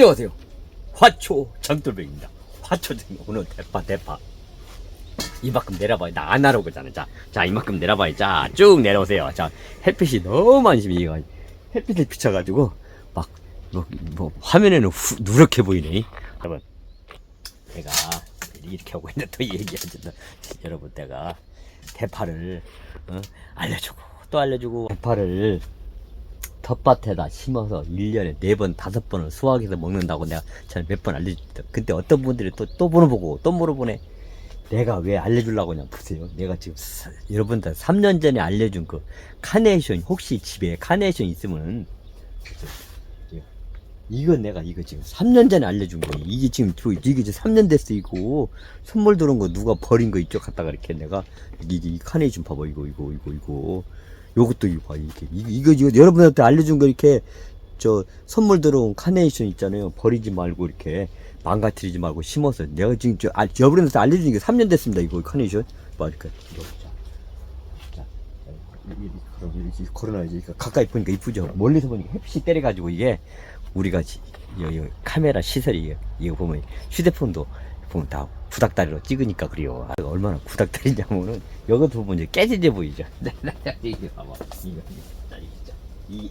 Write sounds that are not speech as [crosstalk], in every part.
안녕하세요. 화초 장돌백입니다. 화초 장 오늘 대파 대파. 이만큼 내려봐요. 나 오잖아. 자, 자 이만큼 내려봐요. 자, 쭉 내려오세요. 자, 햇빛이 너무 많이 지금 이거 햇빛을 비춰가지고 막 뭐, 뭐 화면에는 후, 누렇게 보이네. 여러분, 내가 이렇게 하고 있는데 또 얘기하잖아. 여러분, 내가 대파를 어? 알려주고 또 알려주고 대파를 텃밭에다 심어서 1년에 4번, 5번을 수확해서 먹는다고 내가 전에 몇 번 알려줬다. 근데 어떤 분들이 또, 또 물어보고, 또 물어보네. 내가 왜 알려주려고 그냥 보세요. 내가 지금, 사- 여러분들 3년 전에 알려준 그 카네이션, 혹시 집에 카네이션 있으면, 이거, 내가 이거 지금 3년 전에 알려준 거예요. 이게 지금, 저- 이게 지금 3년 됐어, 이거. 선물 들은 거 누가 버린 거 이쪽 갖다가 이렇게 내가, 이게, 이 카네이션 봐봐, 이거, 이거, 이거, 이거. 요것도 이거 봐, 이게. 이거, 이거, 여러분한테 알려준 거 이렇게, 저, 선물 들어온 카네이션 있잖아요. 버리지 말고, 이렇게. 망가뜨리지 말고 심어서. 내가 지금, 저, 아, 여러분한테 알려준 게 3년 됐습니다, 이거 카네이션. 봐, 이렇게. 자. 자. 이- 이- 이- 이- 이- 걸어놔야지. 가까이 보니까 이쁘죠? 멀리서 보니까 햇빛이 때려가지고 이게, 우리가, 지- 이, 이, 카메라 시설이, 이거 보면, 휴대폰도 보면 다 구닥다리로 찍으니까 그래요. 아, 얼마나 구닥다리냐면은, 여기도 보면 이제 깨지게 보이죠? [laughs] 이게 봐봐. 이거, 이거. 자, 이게 진짜. 이, 이,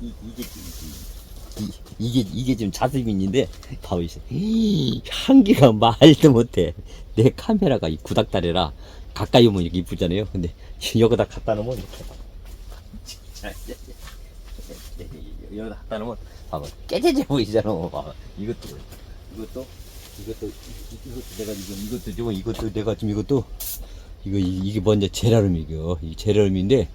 이, 이게, 이, 이, 이게, 이게 지금 자스민인데, 봐봐, 이제. [laughs] 향기가 말도 못해. 내 카메라가 이 구닥다리라 가까이 오면 이렇게 이쁘잖아요. 근데 여기다 갖다 놓으면 이렇게 여기다 갖다 놓으면, 봐봐. 깨지게 보이잖아. 봐봐. 이것도, 이것도, 이것도, 이- 이것도 내가 지금, 이것도 지금, 이것도 내가 지금 이것도, 이거, 이- 이게 먼저 제라름이고, 이 제라름인데,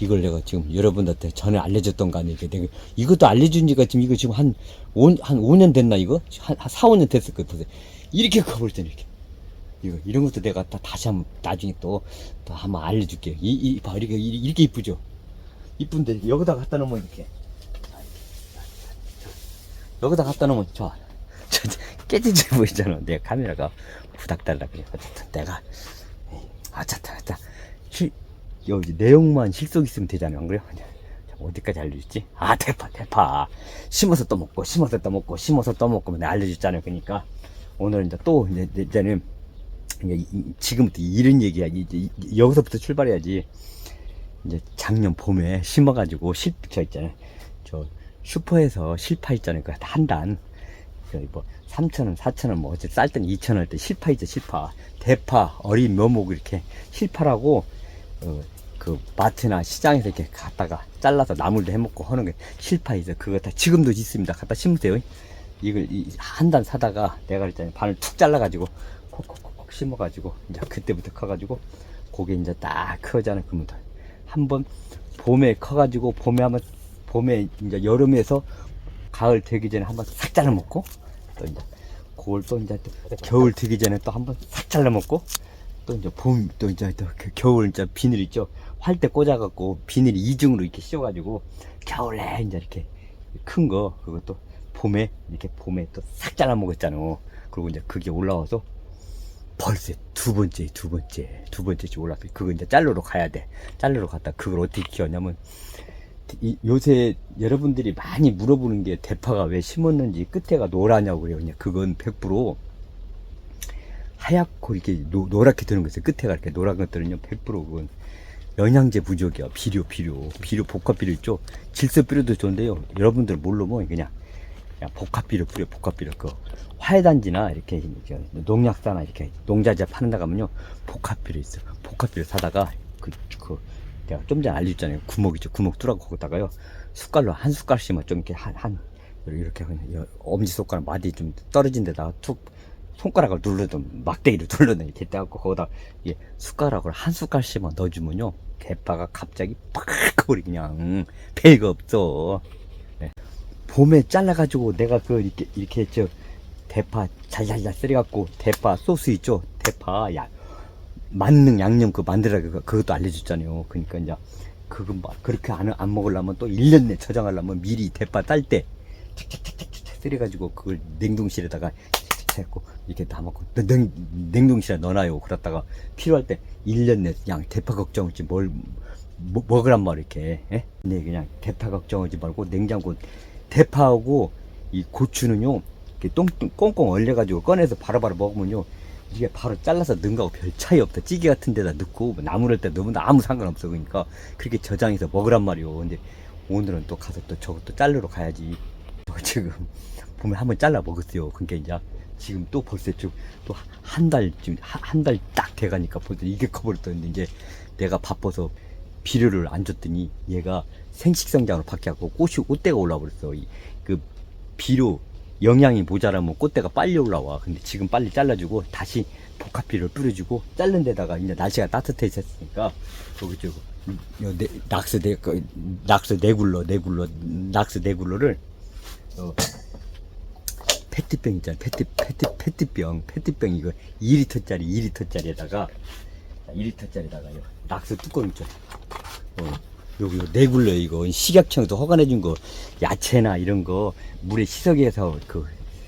이걸 내가 지금 여러분들한테 전에 알려줬던 거 아니에요. 내가 이것도 알려준 지가 지금 이거 지금 한 5, 한 5년 됐나 이거? 한, 한 4, 5년 됐을 거예요. 보세요. 이렇게 커버렸잖아요. 이렇게. 이거, 이런 것도 내가 다, 다시 한번 나중에 또, 또 한번 알려줄게요. 이, 이, 봐. 이렇게, 이- 이렇게 이쁘죠? 이쁜데 여기다 갖다 놓으면 이렇게. 여기다 갖다 놓으면 좋아. 저, 깨지지 보이잖아. 내 카메라가 부닥달라 그래. 어쨌든 내가, 아차타, 아차. 실, 여기 내용만 실속 있으면 되잖아요. 안 그래요? 자, 어디까지 알려줬지? 아, 대파, 대파. 심어서 또 먹고, 심어서 또 먹고, 심어서 또 먹고, 내가 알려줬잖아요. 그러니까, 오늘 이제 또, 이제, 이제는, 이제 지금부터 이런 얘기야. 이제 이- 여기서부터 출발해야지. 이제 작년 봄에 심어가지고 실, 저 있잖아요. 저 슈퍼에서 실파 있잖아요. 그 한 단. 뭐 3,000원, 4,000원 뭐 어째 쌀 때는 2,000원 때 실파 있죠, 실파. 대파, 어린 묘목 이렇게 실파라고 어, 그 마트나 시장에서 이렇게 갖다가 잘라서 나물도 해먹고 하는 게 실파 있어. 그거 다 지금도 있습니다. 갖다 심으세요. 이걸 한 단 사다가 내가 그랬잖아요. 반을 툭 잘라가지고 콕콕콕콕 심어가지고 이제 그때부터 커가지고 고게 이제 딱 크잖아요. 그러면 한번 봄에 커가지고 봄에 한번 봄에 이제 여름에서 가을 되기 전에 한번 싹 잘라 먹고 또 이제 그걸 또 이제 또 겨울 되기 전에 또 한번 싹 잘라 먹고 또 이제 봄 또 이제 또그 겨울 이제 비늘 있죠? 활때 꽂아갖고 비늘 이중으로 이렇게 씌워가지고 겨울에 이제 이렇게 큰 거 그것도 봄에 이렇게 봄에 또 싹 잘라 먹었잖아. 그리고 이제 그게 올라와서 벌써 두 번째, 두 번째, 두 번째씩 올라서 그거 이제 짤로로 가야 돼. 짤로로 갔다 그걸 어떻게 키웠냐면 이- 요새 여러분들이 많이 물어보는 게 대파가 왜 심었는지 끝에가 노라냐고 그래요. 그냥 그건 100% 하얗고 이렇게 노, 노랗게 되는 거있어요 끝에가 이렇게 노란 것들은요 100% 그건 영양제 부족이야. 비료, 비료, 비료 복합 비료 있죠. 질소 비료도 좋은데요. 여러분들 모르면 그냥 그냥 복합 비료 뿌려 복합 비료 그 화해단지나 이렇게 저 농약사나 이렇게 농자재 파는 데 가면요 복합 비료 있어 복합 비료 사다가 그, 그 내가 좀 전에 알려줬잖아요. 구멍 있죠. 구멍 뚫어고 거기다가요. 숟갈로 한 숟갈씩만 좀 이렇게 한, 한 이렇게 엄지손가락 마디 좀 떨어진 데다가 툭 손가락을 눌러도 막대기를 눌러도 이렇게 떼갖고 거기다 이 숟가락을 한 숟갈씩만 넣어주면요. 대파가 갑자기 팍 우리 그냥 별거 없어. 봄에 잘라가지고 내가 그 이렇게 이렇게 저 대파 잘잘잘 썰어갖고 대파 소스 있죠? 대파. 야 만능 양념 그 만들어 그 그것도 알려줬잖아요. 그러니까 이제 그거 막 그렇게 안, 안 먹으려면 또 1년 내 저장하려면 미리 대파 딸때 착착착착착 썰어가지고 그걸 냉동실에다가 해갖고 이렇게 담아갖고 냉, 냉동실에 넣어놔요. 그러다가 필요할 때 1년 내 그냥 대파 걱정하지 뭘 뭐, 먹으란 말 이렇게. 예? 근데 그냥 대파 걱정하지 말고 냉장고 대파하고 이 고추는요 이렇게 똥똥 꽁꽁 얼려가지고 꺼내서 바로바로 먹으면요 이게 바로 잘라서 넣은 거하고 별 차이 없다. 찌개 같은 데다 넣고 뭐 나무랄 때 넣으면 아무 상관없어 그러니까. 그렇게 저장해서 먹으란 말이오 근데 오늘은 또 가서 또 저것도 자르러 가야지. 저 지금 [laughs] 보면 한번 잘라 먹었어요. 그러니까 이제 지금 또 벌써 좀또 한 달쯤 한 달 딱 돼가니까 벌써 이게 커버렸더니 이제 내가 바빠서 비료를 안 줬더니 얘가 생식성장으로 바뀌었고 꽃이 꽃대가 올라와 버렸어. 이, 그 비료 영양이 모자라면 꽃대가 빨리 올라와. 근데 지금 빨리 잘라주고 다시 복합 비료를 뿌려주고 자른 데다가 이제 날씨가 따뜻해졌으니까 저기 요 네, 낙스 네 그, 낙스 네굴러 네굴러 낙스 네굴러를 어, 페트병 있잖아 페트 페트 페트병 페트병 이거 2리터짜리 2리터짜리에다가 2리터짜리다가 요 낙스 뚜껑 있죠. 어, 요거 요 네굴러 이거 식약청에서 허가내 준 거 야채나 이런 거 물에 희석해서 그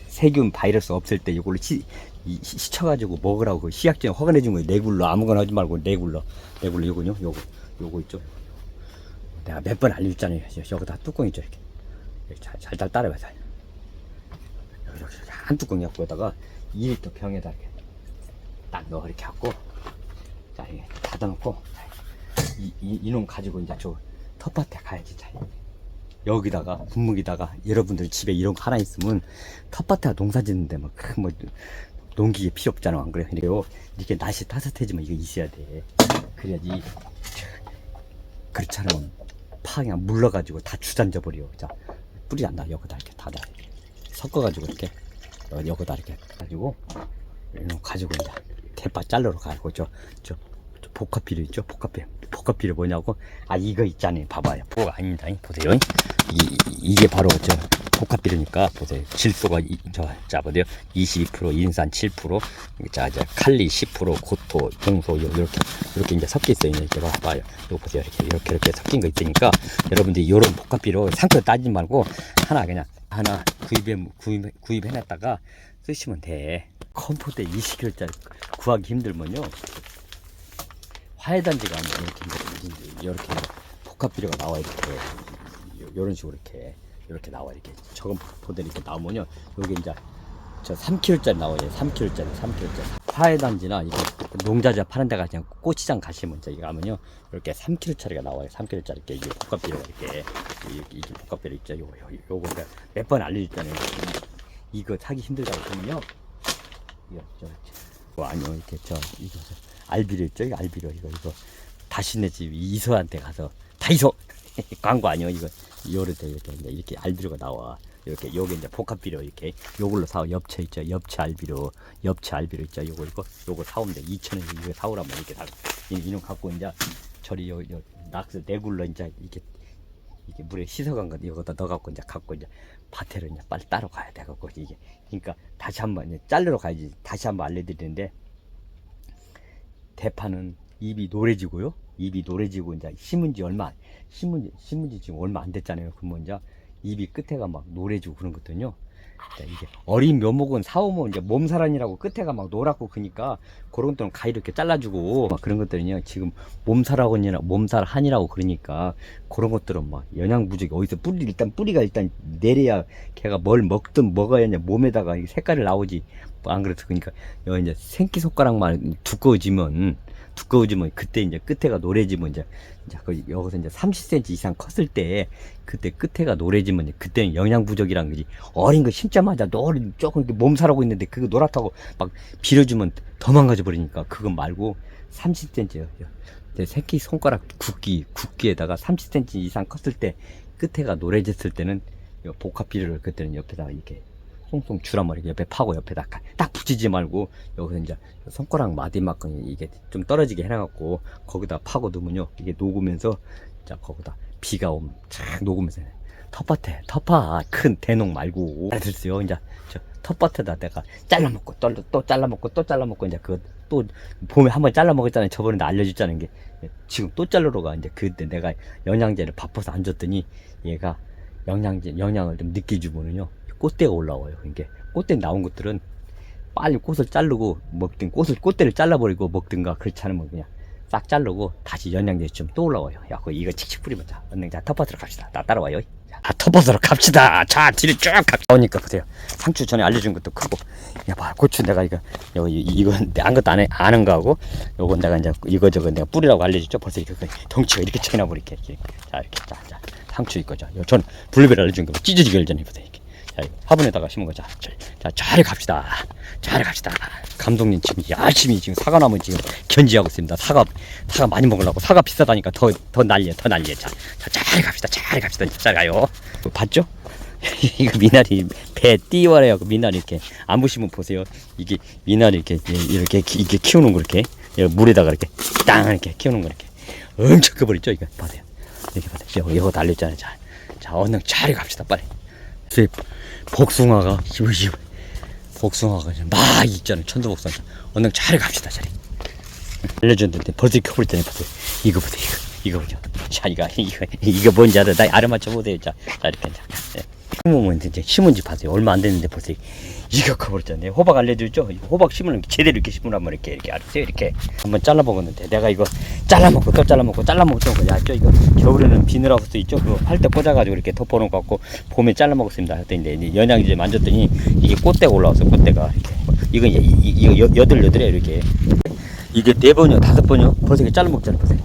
세균 바이러스 없을 때 이걸로 시, 이, 시- 시쳐가지고 먹으라고 그 식약청에 허가내 준 거 네굴러 아무거나 하지 말고 네굴러 네굴러 요거요? 요거 요거 있죠. 내가 몇 번 알려줬잖아요. 여기 다 뚜껑 있죠 이렇게. 이렇게 잘, 따라봐 잘. 이렇게, 이렇게 한 뚜껑 갖고다가 2리터 병에다 이렇게 딱 넣어 이렇게 갖고. 자 이게 닫아놓고 이, 이, 이놈 가지고 이제 저 텃밭에 가야지 자 여기다가 분무기다가 여러분들 집에 이런 거 하나 있으면 텃밭에 농사 짓는데 뭐큰뭐 농기계 필요 없잖아 안 그래 그래요. 이렇게 날씨 따뜻해지면 이거 있어야 돼. 그래야지 그렇지 않으면 파 그냥 물러가지고 다 주단져 버려. 자 뿌리 안 나 여기다 이렇게 닫아 섞어가지고 이렇게 여- 여기다 이렇게 가지고 이놈 가지고 이제 대파 자르러 가고 저, 저, 저 복합비료 있죠? 복합비료. 복합비료 뭐냐고? 아, 이거 있잖아요. 봐봐요. 뭐가 아닙니다. 보세요. 이, 이게 바로 저 복합비료니까 보세요. 질소가 이, 저, 자, 보세요. 22%, 인산 7%, 자, 이제 칼리 10%, 고토, 동소, 요- 요렇게, 요렇게 이제 섞여 있어요. 이렇게 봐봐요. 이거 보세요. 이렇게, 이렇게, 이렇게 섞인 거 있으니까 여러분들이 요런 복합비료 상표 따지지 말고 하나 그냥 하나 구입해, 구입, 구입해놨다가 쓰시면 돼. 컴포트 20kg짜리 구하기 힘들면요. 화해단지가 아니라 이렇게, 이제 이렇게 복합비료가 나와 이렇게 요- 요런 식으로 이렇게 이렇게 나와 이렇게 저건 포대 이렇게 나오면요. 요게 이제 저 3kg짜리 나와요. 3kg짜리, 3kg짜리. 화해단지나 이거 농자재 파는 데 가서 고추장 가시면 저기 가면요. 이렇게 3kg짜리가 나와요. 3kg짜리 이렇게 이게 복합비료가 이렇게 이게, 이게 복합비료 있죠. 요거 요- 요거 내가 몇번 알려줬잖아요. 이거 사기 힘들다고 그러면요. 이거 저, 저 어, 아니요 이렇게 저 이거 저 알비료 있죠. 이거 알비료 이거 이거. 다시네 집 이소한테 가서 다이소 광고 아니요? 이거. 요렇게 이렇게 이제 이렇게 알비료가 나와. 이렇게 요게 이제 복합비료 이렇게 요걸로 사 엽채 있죠. 엽채 알비료 엽채 알비료 있죠. 요거 이거. 요거 사오면 돼. 2,000원 이거 사오라면 이렇게 사 이- 이놈 갖고 이제 저리 요, 요 낙스 내굴러 이제 이렇게 이게 물에 씻어간 거 이거다 넣어갖고 이제 갖고 이제 밭에로 이제 빨리 따러 가야 돼 갖고 이게 그러니까 다시 한번 이제 자르러 가야지. 다시 한번 알려드리는데 대파는 입이 노래지고요. 입이 노래지고 이제 심은 지 얼마 심은 지 심은 지 지금 얼마 안 됐잖아요. 그러면 이제 입이 끝에가 막 노래지고 그런 것들은요. 자, 이게 어린 묘목은 사오면 이제 몸살안이라고 끝에가 막 노랗고 그니까 그런 것들은 가위로 이렇게 잘라주고 막 그런 것들은요. 지금 몸살하고니라 몸살한이라고 그러니까 그런 것들은 막 영양 부족이 어디서 뿌리 일단 뿌리가 일단 내려야 걔가 뭘 먹든 먹어야 이제 몸에다가 이 색깔이 나오지 뭐 안 그래서 그러니까 여 이제 생기 손가락만 두꺼워지면 두꺼워지면 그때 이제 끝에가 노래지면 이제 이제 그 여기서 이제 30cm 이상 컸을 때 그때 끝에가 노래지면 그때는 영양 부족이란 거지 어린 거 심자마자 노래 조금 이렇게 몸살하고 있는데 그거 노랗다고 막 빌어주면 더 망가져 버리니까 그거 말고 30cm요. 내 새끼 손가락 굵기 굵기에다가 30cm 이상 컸을 때 끝에가 노래졌을 때는 요 복합 비료를 그때는 옆에다가 이렇게 송송 주라머리 옆에 파고 옆에다 가- 딱 붙이지 말고 여기서 이제 손가락 마디만큼 이게 좀 떨어지게 해놔갖고 거기다 파고 두면요. 이게 녹으면서 자 거기다 비가 오면 쫙 녹으면서 텃밭에 텃밭 큰 대농 말고. 알았어요. 이제 저 텃밭에다 내가 잘라먹고 또, 또 잘라먹고 또 잘라먹고 이제 그 또 봄에 한번 잘라먹었잖아요. 저번에 나 알려줬잖아요. 게 지금 또 자르러 가 이제 그때 내가 영양제를 바빠서 안 줬더니 얘가 영양제 영양을 좀 늦게 주면은요 꽃대가 올라와요 그러니까 꽃대 나온 것들은 빨리 꽃을 자르고 먹든 꽃을 꽃대를 잘라버리고 먹든가 그렇지 않으면 그냥 싹 자르고 다시 영양제 좀 또 올라와요 야, 그 이거 칙칙 뿌리면 자, 언능 자 텃밭으로 갑시다. 나 따라와요. 자. 아, 톱버스로 갑시다. 자, 뒤로 쭉 가. 오니까 보세요. 상추 전에 알려준 것도 크고. 야, 봐, 고추 내가 이거, 이거, 이건 아무것도 안 해, 아는 거하고, 요건 내가 이제 이거 저거 내가 뿌리라고 알려줬죠. 벌써 이렇게 그 덩치가 이렇게 차이나 버리게. 자, 이렇게. 자, 자. 상추 이거죠. 요, 전 블루베리 알려준 거 찢어지게 열전에 보세요. 이렇게. 자, 화분에다가 심은 거자. 자, 자, 잘 갑시다. 잘 갑시다. 감독님 지금 열심히 지금 사과나무 지금 견지하고 있습니다. 사과, 사과 많이 먹으려고. 사과 비싸다니까 더, 더 난리야, 더 난리야. 자, 자, 잘 갑시다. 잘 갑시다. 잘 가요. 이거 봤죠? [laughs] 이거 미나리 배 띄워래요. 그 미나리 이렇게 안 보시면 보세요. 이게 미나리 이렇게 이렇게 키- 이렇게 키우는 거 이렇게 물에다가 이렇게 땅 이렇게 키우는 거 이렇게 엄청 커버렸죠. 이거 봐세요. 이렇게 봐세요. 이거 달렸잖아요. 자, 자 얼른 잘 갑시다. 빨리. 제 복숭아가 시부시부 복숭아가 막 있잖아요. 천도복숭아. 얼른 잘 갑시다. 자리. 알려줬는데 벌써 켜버렸잖아요. 보세요. 이거 보세요. 이거. 이거 보죠. 자, 이거, 이거, 이거 뭔지 알아? 나 알아맞혀 보세요. 자, 자, 이렇게. 자, 예. 심으면 이제 심은 지 봐세요. 얼마 안 됐는데 보세요. 이거 커버렸잖아요. 호박 알려줬죠? 이거 호박 심으면 제대로 이렇게 심으란 말이에요. 이렇게, 이렇게 알았어요? 이렇게. 한번 잘라먹었는데 내가 이거 잘라먹고 또 잘라먹고 잘라먹고 또 얇죠? 이거 겨울에는 비늘하우스 있죠? 그거 팔때 꽂아가지고 이렇게 덮어놓은 거 같고 봄에 잘라먹었습니다. 했더니 이제 연양제 만졌더니 이게 꽃대가 올라왔어. 꽃대가 이렇게. 이거 이- 이- 이거 여- 여덟 여덟이야 이렇게. 이게 네 번이요, 다섯 번이요. 벌써 이게 잘라먹잖아요, 보세요.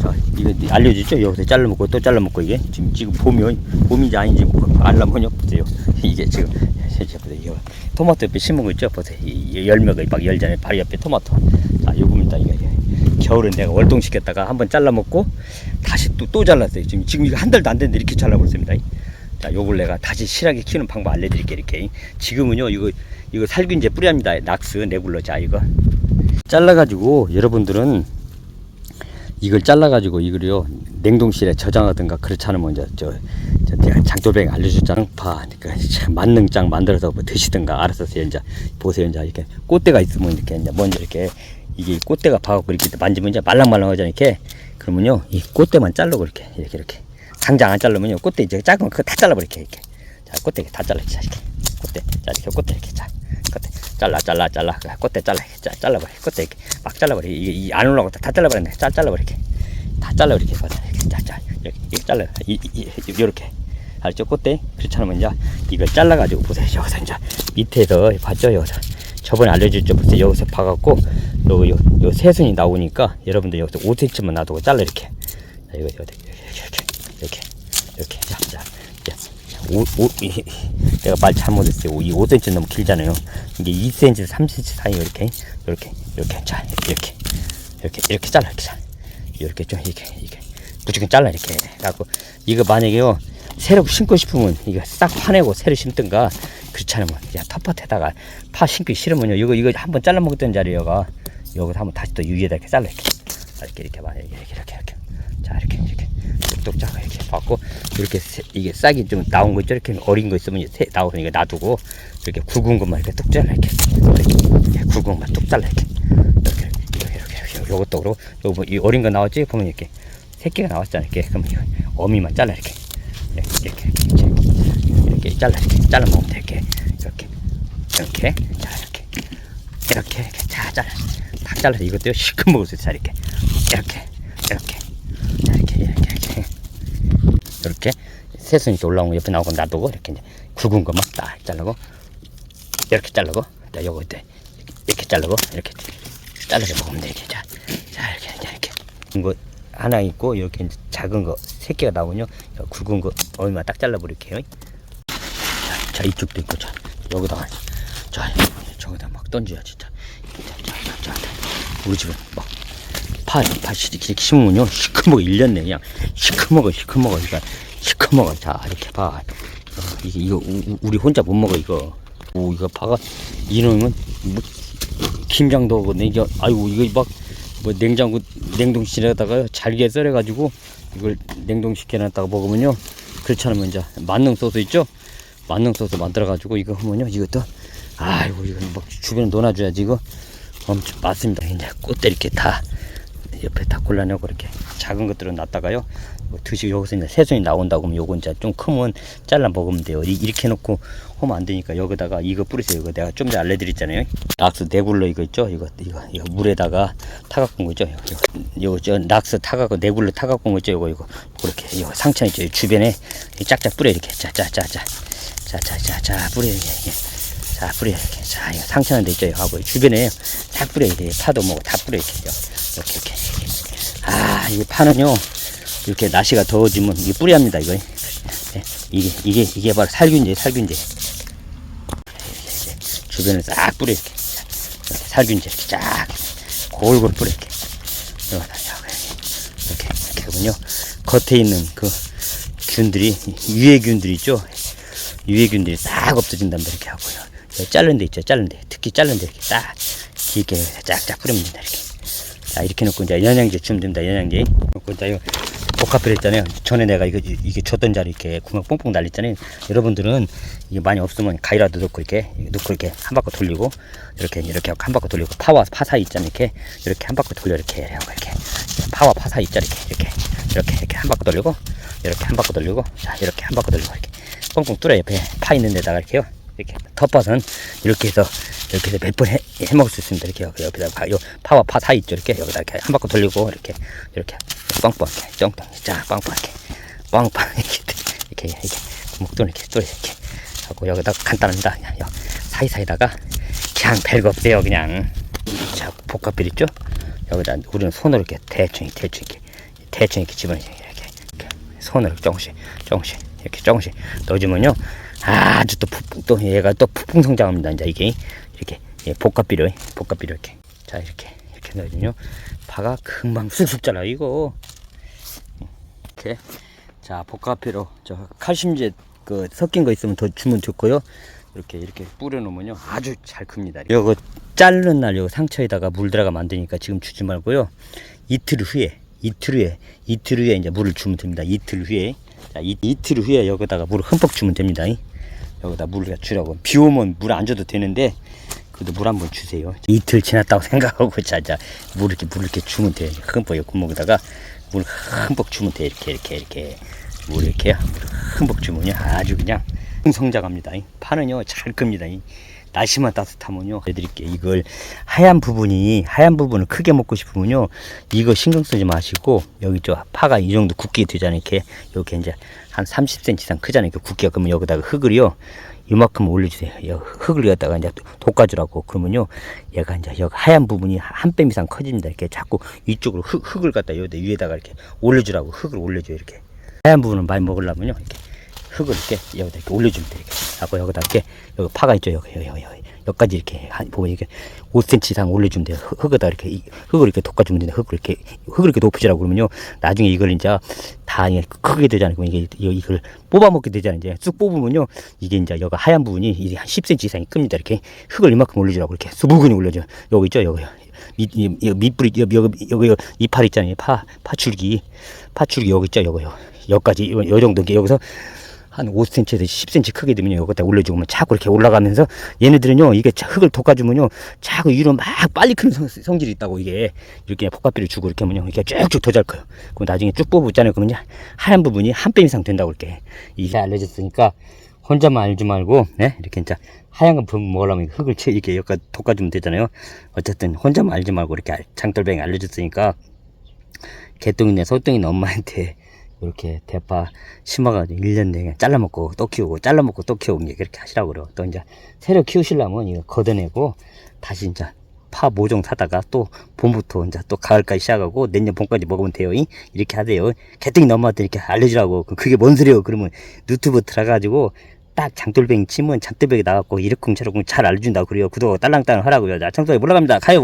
자, 이거 알려주죠? 여기서 잘라먹고 또 잘라먹고 이게 지금 지금 봄이요, 봄인지 아닌지 뭐 알라면요, 보세요. [laughs] 이게 지금 보세요. 토마토 옆에 심은 거 있죠? 보세요. 열매가 막 열잖아요. 바로 옆에 토마토. 자, 요겁니다. 이거 겨울은 내가 월동시켰다가 한번 잘라먹고 다시 또 또 잘랐어요. 지금 지금 이거 한 달도 안 됐는데 이렇게 잘라버렸습니다. 자, 요걸 내가 다시 실하게 키우는 방법 알려드릴게요. 이렇게 지금은요, 이거 이거 살균제 뿌리합니다. 낙스 네굴러 자 이거. 잘라가지고 여러분들은 이걸 잘라가지고 이거를요 냉동실에 저장하든가 그렇지 않으면 이제 저, 장돌뱅이 알려줬잖아. 파 그러니까 참 만능장 만들어서 뭐 드시든가 알아서 이제 보세요. 이제 이렇게 꽃대가 있으면 이렇게 이제 먼저 이렇게 이게 꽃대가 봐갖고 이렇게 만지면 이제 말랑말랑하잖아요 이렇게. 그러면요 이 꽃대만 자르고 이렇게 이렇게 이렇게. 당장 안 자르면요 꽃대 이제 작은 거 다 잘라버릴게 이렇게. 자 꽃대 다 잘라 자 이렇게. 꽃대 자 이렇게 꽃대 이렇게 자. 꽃대. 잘라 잘라 잘라. 그 꽃대 잘라 자 잘라버려 꽃대 이렇게. 막 잘라버려. 이게 이안 올라오고 다, 다 잘라버렸네. 잘 잘라버려 이렇게 다 잘라 이렇게 봐자 이렇게 자자 이렇게, 이렇게 잘라 이, 이, 이, 이렇게. 알죠 꽃대 그렇지 않으면 이제 이걸 잘라 가지고 보세요. 여기서 이제 밑에서 봤죠? 여기서. 저번에 알려줬죠 보세요. 여기서 봐갖고 요, 요, 요 새순이 나오니까 여러분들 여기서 5cm만 놔두고 잘라 이렇게. 자, 이거 이렇게 이렇게 이렇게 이렇게 자, 자, 자, 오, 오, 이, 내가 말 잘못했어요. 이 5cm 너무 길잖아요. 이게 2cm, 3cm 사이 이렇게, 이렇게, 이렇게, 자, 이렇게, 이렇게, 이렇게 잘라, 이렇게 잘, 이렇게 좀 이렇게, 이게. 무조건 잘라 이렇게. 갖고. 이거 만약에요 새로 심고 싶으면 이거 싹 파내고 새로 심든가 그렇지 않으면 야 텃밭에다가 파 심기 싫으면요. 이거 이거 한번 잘라 먹었던 자리여가 여기서 한번 다시 또 위에다 이렇게 잘라 이렇게. 이렇게 이렇게 봐. 이렇게 이렇게 이렇게 이렇게. 자 이렇게 이렇게. 뚝뚝 자 이렇게 받고 이렇게 세- 이게 싹이 좀 나온 거 있죠? 이렇게 어린 거 있으면 이제 세- 나오니까 놔두고 이렇게 굵은 것만 이렇게 뚝 잘라 이렇게. 이렇게 굵은 것만 뚝 잘라 이렇게 이렇게 이렇게 이렇게 이렇게 요것도 그러고 요거 뭐이 어린 거 나왔지? 보면 이렇게 새끼가 나왔잖아 이렇게. 그러면 이거 어미만 잘라 이렇게. 이렇게 이렇게 이렇게, 이렇게 잘라 이렇게. 잘라 먹으면 돼 이렇게. 이렇게 이렇게 자 이렇게. 이렇게 이렇게. 자 잘라. 다 잘라서 이것도 시큼 먹을 수 있어 이렇게. 이렇게 이렇게. 자, 이렇게 이렇게 이렇게. 이렇게. 새순이 이렇게 올라온 거 옆에 나오고 놔두고 이렇게 이제 굵은 것만 딱 자르고. 이렇게 자르고. 자 요거 이때 이렇게 자르고. 이렇게 잘라서 먹으면 돼 이렇게 자, 자 이렇게 이제 이렇게 이거 하나 있고 이렇게 작은 거 새끼가 나오면요 저 굵은 거 얼마 딱 잘라버릴게요 자, 자 이쪽도 있고 자 여기다가 자 저기다 막 던져야 진짜 자, 자, 자, 자. 우리 집은 막 파, 파, 시- 이렇게 심으면요, 시커멓게 일렸네, 그냥. 시커멓어, 시커멓어, 그러니까, 시커멓어. 자, 이렇게 봐. 어, 이게, 이거, 우리 혼자 못 먹어, 이거. 오, 이거 파가, 이놈은, 뭐, 김장도 하고, 이게, 아이고, 이거 막, 뭐, 냉장고, 냉동실에다가 잘게 썰어가지고, 이걸 냉동시켜놨다가 먹으면요, 그렇지 않으면 이제, 만능 소스 있죠? 만능 소스 만들어가지고, 이거 하면요, 이것도, 아이고, 이거 막 주변에 놓아줘야지, 이거. 엄청 맞습니다. 이제 꽃들 이렇게 다 옆에 다 골라내고 이렇게 작은 것들은 놨다가요 뭐 드시고 여기서 이제 새순이 나온다고 하면 요거 이제 좀 크면 잘라 먹으면 돼요. 이- 이렇게 해놓고 하면 안 되니까 여기다가 이거 뿌리세요. 이거 내가 좀 전에 알려드렸잖아요. 락스 네굴러 이거 있죠? 이거 이거 이거 물에다가 타갖고 온 거죠? 이거 이거, 저 락스 타갖고 네굴러 타갖고 온 거죠? 이거 이거 이렇게 이거 상처 있죠? 이 주변에 이 짝짝 뿌려 이렇게 자자자자 자자자자 뿌려 이렇게 이렇게. 자 뿌려 이렇게 자 이거 상처는 데 있죠? 하고 주변에 다 뿌려 이렇게 파도 뭐고 다 뿌려 이렇게 이렇게 이렇게. 아, 이 파는요, 이렇게 날씨가 더워지면 이게 뿌리 합니다, 이거. 예, 이게, 이게, 이게 바로 살균제, 살균제. 이렇게 주변을 싹 뿌려, 이렇게. 이렇게 살균제, 이렇게 쫙, 골고루 뿌려, 이렇게. 여기, 이렇게, 이렇게 하면요. 겉에 있는 그 균들이, 유해 균들이 있죠? 유해 균들이 싹 없어진답니다, 이렇게 하고요. 자른 데 있죠, 자른 데. 특히 자른 데 이렇게 딱, 길게 쫙쫙 뿌리면 된다, 이렇게. 자 이렇게 놓고 이제 연양제 주면 됩니다 연양제 놓고 이제 복합을 했잖아요. 전에 내가 이거 이게 줬던 자리 이렇게 구멍 뽕뽕 날렸잖아요. 여러분들은 이게 많이 없으면 가위라도 넣고 이렇게 넣고 이렇게 한 바퀴 돌리고 이렇게 이렇게 한 바퀴 돌리고 파와 파 사이 있잖아요. 이렇게 이렇게 한 바퀴 돌려 이렇게 하고 이렇게. 파와 파 사이 있잖아요. 이렇게 이렇게. 이렇게 이렇게 한 바퀴 돌리고 이렇게 한 바퀴 돌리고 자 이렇게 한 바퀴 돌리고 이렇게 뻥뻥 뚫어 옆에 파 있는 데다가 이렇게요 이렇게 텃밭은 이렇게 해서 이렇게 해서 몇번 해, 해 먹을 수 있습니다. 이렇게 여기, 여기다 파, 요 파와 파 사이 있죠. 이렇게 여기다 이렇게 한 바퀴 돌리고 이렇게 이렇게 빵빵 이렇게 쫑쫑 자 빵빵 이렇게 빵빵 이렇게 이렇게 이렇게 목돈 이렇게 또 이렇게 하고 여기다 간단합니다. 그냥 요 사이사이다가 그냥 별거 없어요. 그냥 자 복합필 있죠. 여기다 우리는 손으로 이렇게 대충 대충 이렇게 대충 이렇게 집어넣어요. 이렇게, 이렇게 손으로 조금씩 조금씩 이렇게 조금씩 넣어주면요 아주 또, 푹, 또 얘가 또 푹풍 성장합니다. 이제 이게 이렇게 예, 복합비료 복합비료 이렇게. 자 이렇게 이렇게 넣어주면요. 파가 금방 쑥쑥 자라 이거. 이렇게. 자 복합비료. 저 칼슘제 그 섞인 거 있으면 더 주면 좋고요. 이렇게 이렇게 뿌려놓으면요. 아주 잘 큽니다. 이거 자르는 날 요 상처에다가 물 들어가면 안 되니까 지금 주지 말고요. 이틀 후에 이틀 후에 이틀 후에 이제 물을 주면 됩니다. 이틀 후에 자 이, 이틀 후에 여기다가 물을 흠뻑 주면 됩니다. 여기다 물을 주라고. 비 오면 물 안 줘도 되는데 그래도 물 한 번 주세요. 이틀 지났다고 [laughs] 생각하고 자 자 물 이렇게 물 이렇게 주면 돼. 흠뻑 이 구멍에다가 물 흠뻑 주면 돼. 이렇게 이렇게 이렇게. 물 이렇게 흠뻑 주면요. 아주 그냥 성장합니다. 파는요 잘 큽니다 날씨만 따뜻하면요. 해드릴게요 이걸 하얀 부분이 하얀 부분을 크게 먹고 싶으면요. 이거 신경 쓰지 마시고 여기 저 파가 이 정도 굵게 되잖아요. 이렇게. 이렇게 이제 한 30cm 이상 크잖아요. 이렇게 굵게 그러면 여기다가 흙을요. 이만큼 올려주세요. 여- 흙을 갖다가 이제 돋가주라고 그러면요. 얘가 이제 여기 하얀 부분이 한뼘 이상 커집니다. 이렇게 자꾸 이쪽으로 흙, 흙을 갖다 여기 위에다가 이렇게 올려주라고 흙을 올려줘요. 이렇게. 하얀 부분을 많이 먹으려면요. 이렇게 흙을 이렇게 여기다 이렇게 올려주면 돼 이렇게 하고 여기다 이렇게 여기 파가 있죠. 여기 여기 여기 여기. 여기까지 이렇게 한 보면 이렇게 5cm 이상 올려주면 돼요. 흙- 흙에다 이렇게 이- 흙을 이렇게 돋궈주면 되는데 흙을 이렇게 흙을 이렇게 높여주라고 그러면요. 나중에 이걸 이제 다 이게 크게 되잖아요 그럼 이게 이- 이걸 뽑아 먹게 되잖아요 이제 쑥 뽑으면요. 이게 이제 여기 하얀 부분이 이제 한 10cm 이상이 큽니다. 이렇게 흙을 이만큼 올려주라고 이렇게 수부근히 올려줘 여기 있죠? 여기. 밑뿌리 여기 여기 여기 이파리 있잖아요. 파 파줄기. 파줄기 여기 있죠? 여기 여기. 여기까지 요, 요 정도 여기서 한 5cm에서 10cm 크게 되면 여기다 올려주면 자꾸 이렇게 올라가면서 얘네들은요 이게 자- 흙을 돋궈주면요 자꾸 위로 막 빨리 크는 성, 성질이 있다고 이게 이렇게 복합비를 주고 이렇게 하면요 이렇게 쭉쭉 더 잘 커요. 그럼 나중에 쭉 뽑았잖아요. 그러면 하얀 부분이 한뼘 이상 된다고 이렇게 이게 알려졌으니까 혼자만 알지 말고 네? 이렇게 이제 하얀 거 먹으려면 흙을 채 이렇게 여기다 돋궈주면 되잖아요. 어쨌든 혼자만 알지 말고 이렇게 알- 장돌뱅이 알려줬으니까 개똥이네 소똥이네 엄마한테 이렇게 대파 심어가지고 1년 내내 잘라먹고 또 키우고 잘라먹고 또 키우고 이제 그렇게 하시라고 그래요. 또 이제 새로 키우시려면 이거 걷어내고 다시 이제 파 모종 사다가 또 봄부터 이제 또 가을까지 시작하고 내년 봄까지 먹으면 돼요. 이? 이렇게 하세요. 개똥이 엄마한테 이렇게 알려주라고. 그- 그게 뭔 소리예요? 그러면 유튜브 들어가지고 딱 장돌뱅이 치면 장돌뱅이 나갖고 이렇쿵저렇쿵 잘 알려준다고 그래요. 구독 딸랑딸랑 하라고요. 자, 청소에 올라갑니다. 가요.